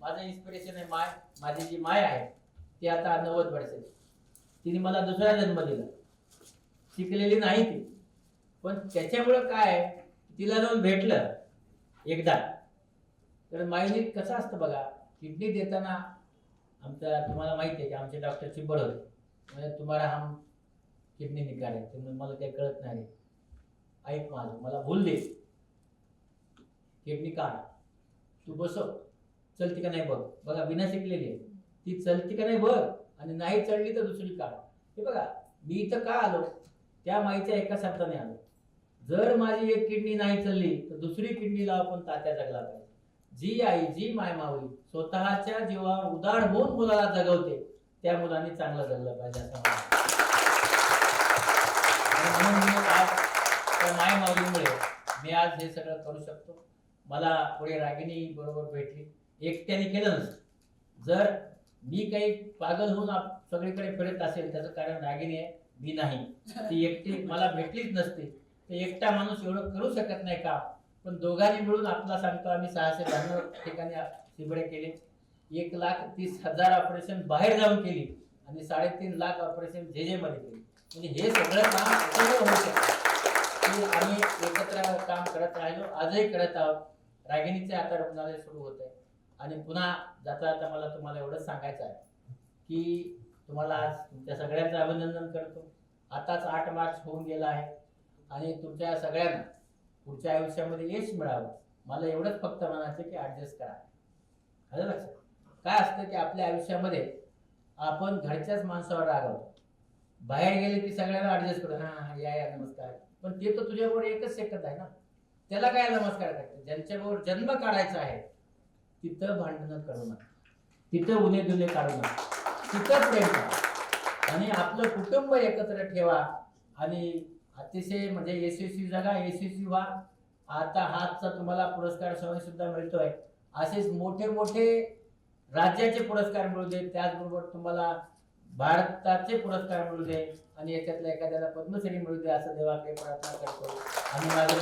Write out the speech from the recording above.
माझं इन्स्पिरेशन आहे माय माझी जी माय आहे ती आता नव्वद वर्षाची. तिने मला दुसरा जन्म दिला. शिकलेली नाही ती. पण त्याच्यामुळं काय तिला जाऊन भेटलं एकदा. तर माईने कसं असतं बघा किडनी देताना आमच्या तुम्हाला माहिती आहे की आमचे डॉक्टर चिंबड होते. म्हणजे तुम्हाला हम किडनी निकाले त्यामुळे मला काही कळत नाही. ऐक माझं मला भूल दे. किडनी काढ. तू बसव. चलती का नाही बघ. बघा विना शिकलेली आहे. ती चलती का नाही बघ आणि नाही चढली तर दुसरी काढ. हे बघा मी इथं का आलो? त्या माईच्या एका शब्दाने आलो. जर माझी एक किडनी नाही चालली तर दुसरी किडनीला आपण तात्या जगला पाहिजे. जी आई जी माय मावली स्वतःच्या जीवावर उदार होऊन मुलाला जगवते त्या मुलाने चांगलं जगलं पाहिजे असं म्हणून मी आज त्या माय माऊलीमुळे मी आज हे सगळं करू शकतो. मला पुढे रागिनी बरोबर भेटली. एकट्याने केलं नसतं. जर मी काही पागल होऊन आप- सगळीकडे फिरत असेल त्याचं कारण रागिणी आहे मी नाही. ती एकटी मला भेटलीच नसते. तर एकटा माणूस एवढं करू शकत नाही का? पण दोघांनी मिळून आपला सांगतो आम्ही सहाशे ब्याण्णव ठिकाणी शिबडे केले. एक लाख तीस हजार ऑपरेशन बाहेर जाऊन केली आणि साडेतीन लाख ऑपरेशन जे जे मध्ये केली. म्हणजे हे सगळं काम होऊ शकतं. की आम्ही एकत्र काम करत राहिलो आजही करत आहोत. रागिणीचे आता रुग्णालय सुरू होत आहे. आणि पुन्हा जाता जाता मला तुम्हाला एवढंच सांगायचं आहे की तुम्हाला आज तुमच्या सगळ्यांचं अभिनंदन करतो. आताच आठ मार्च होऊन गेला आहे आणि तुमच्या सगळ्यांना पुढच्या आयुष्यामध्ये यश मिळावं. मला एवढंच फक्त म्हणायचं की ॲडजस्ट करा. आलं लक्षात? काय असतं की आपल्या आयुष्यामध्ये आपण घरच्याच माणसावर रागवतो. बाहेर गेले की सगळ्यांना ॲडजस्ट करतो. हां हां या या नमस्कार. पण ते तर तुझ्याबरोबर एकच सेकंद आहे ना. त्याला काय नमस्कार करते ज्यांच्याबरोबर जन्म काढायचा आहे तिथं भांडणं करू नका. तिथं उन्हे दुने काढू नका. तिथं प्रेम करा. आणि आपलं कुटुंब एकत्र ठेवा आणि अतिशय म्हणजे यशस्वी जगा यशस्वी व्हा. आता हातचा तुम्हाला पुरस्कार समय सुद्धा मिळतोय. असेच मोठे मोठे राज्याचे पुरस्कार मिळू दे. त्याचबरोबर तुम्हाला भारताचे पुरस्कार मिळू दे आणि याच्यातल्या एखाद्याला पद्मश्री मिळू दे असं देवाकडे प्रार्थना करतो. आणि माझं